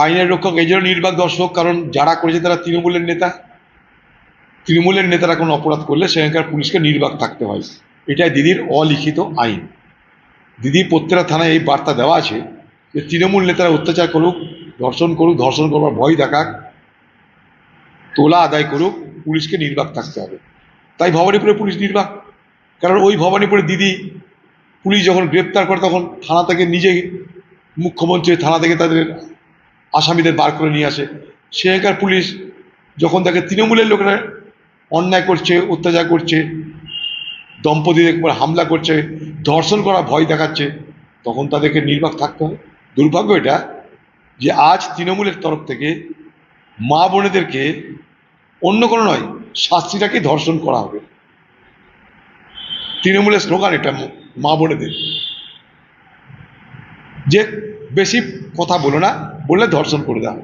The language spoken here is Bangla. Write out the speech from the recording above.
আইনের রক্ষক, এই জন্য নির্বাক দর্শক, কারণ যারা করেছে তারা তৃণমূলের নেতা। তৃণমূলের নেতারা কোনো অপরাধ করলে সেখানকার পুলিশকে নির্বাক থাকতে হয়। এটাই দিদির অলিখিত আইন। দিদি প্রত্যেকটা থানায় এই বার্তা দেওয়া আছে যে তৃণমূল নেতারা অত্যাচার করুক, ধর্ষণ করুক, ধর্ষণ করবার ভয় দেখাক, তোলা আদায় করুক, পুলিশকে নির্বাক থাকতে হবে। তাই ভবানীপুরে পুলিশ নির্বাক। কারণ ওই ভবানীপুরে দিদি পুলিশ যখন গ্রেপ্তার করে, তখন থানা থেকে নিজেই মুখ্যমন্ত্রী, থানা থেকে তাদের আসামিদের বার করে নিয়ে আসে। সেখানকার পুলিশ যখন তাকে তৃণমূলের লোকেরা অন্যায় করছে, অত্যাচার করছে, দম্পতিদের উপর হামলা করছে, ধর্ষণ করা ভয় দেখাচ্ছে, তখন তাদেরকে নির্বাক থাকতে হবে দুর্ভাগ্য এটা যে আজ তৃণমূলের তরফ থেকে মা বোনেদেরকে অন্য কোনো নয়, শাস্তিটাকে ধর্ষণ করা হবে। তৃণমূলের স্লোগান এটা, মা বোনেদের। যে বেশি কথা বলো না বললে ধর্ষণ করে দেওয়া